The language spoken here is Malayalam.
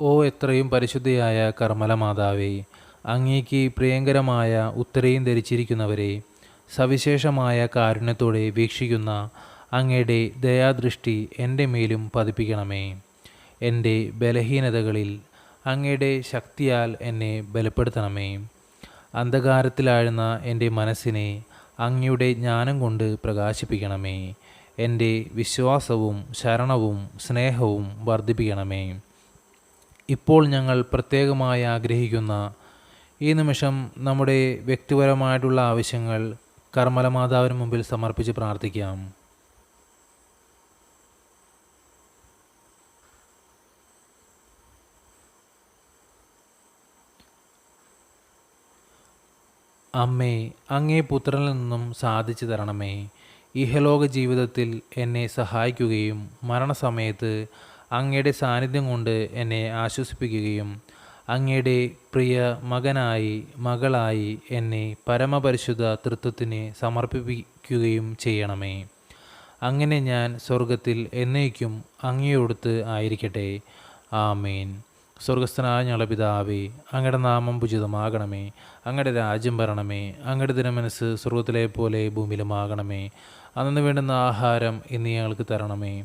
ഓ എത്രയും പരിശുദ്ധയായ കർമ്മല മാതാവേ അങ്ങേക്ക് പ്രിയങ്കരമായ ഉത്തരയും ധരിച്ചിരിക്കുന്നവരെ സവിശേഷമായ കാരുണ്യത്തോടെ വീക്ഷിക്കുന്ന അങ്ങയുടെ ദയാദൃഷ്ടി എന്റെ മേലും പതിപ്പിക്കണമേ. എന്റെ ബലഹീനതകളിൽ അങ്ങയുടെ ശക്തിയാൽ എന്നെ ബലപ്പെടുത്തണമേ. അന്ധകാരത്തിലാഴുന്ന എന്റെ മനസ്സിനെ അങ്ങയുടെ ജ്ഞാനം കൊണ്ട് പ്രകാശിപ്പിക്കണമേ. എന്റെ വിശ്വാസവും ശരണവും സ്നേഹവും വർദ്ധിപ്പിക്കണമേ. ഇപ്പോൾ ഞങ്ങൾ പ്രത്യേകമായി ആഗ്രഹിക്കുന്ന ഈ നിമിഷം നമ്മുടെ വ്യക്തിപരമായിട്ടുള്ള ആവശ്യങ്ങൾ കർമ്മലമാതാവിന് മുമ്പിൽ സമർപ്പിച്ച് പ്രാർത്ഥിക്കാം. അമ്മേ അങ്ങേ പുത്രനിൽ നിന്നും സാധിച്ചു തരണമേ. ഇഹലോക ജീവിതത്തിൽ എന്നെ സഹായിക്കുകയും മരണസമയത്ത് അങ്ങയുടെ സാന്നിധ്യം കൊണ്ട് എന്നെ ആശ്വസിപ്പിക്കുകയും അങ്ങയുടെ പ്രിയ മകനായി മകളായി എന്നെ പരമപരിശുദ്ധ തൃത്വത്തിന് സമർപ്പിപ്പിക്കുകയും ചെയ്യണമേ. അങ്ങനെ ഞാൻ സ്വർഗത്തിൽ എന്നേക്കും അങ്ങയോടുത്ത് ആയിരിക്കട്ടെ. ആമേൻ. സ്വർഗസ്ഥനായ ഞങ്ങളുടെ പിതാവേ അങ്ങയുടെ നാമം ഉചിതമാകണമേ അങ്ങയുടെ രാജ്യം വരണമേ. അങ്ങയുടെ ദിനമനസ് സ്വർഗത്തിലെ പോലെ ഭൂമിയിലുമാകണമേ. അന്നു വേണ്ടുന്ന ആഹാരം ഇന്ന് ഞങ്ങൾക്ക് തരണമേ.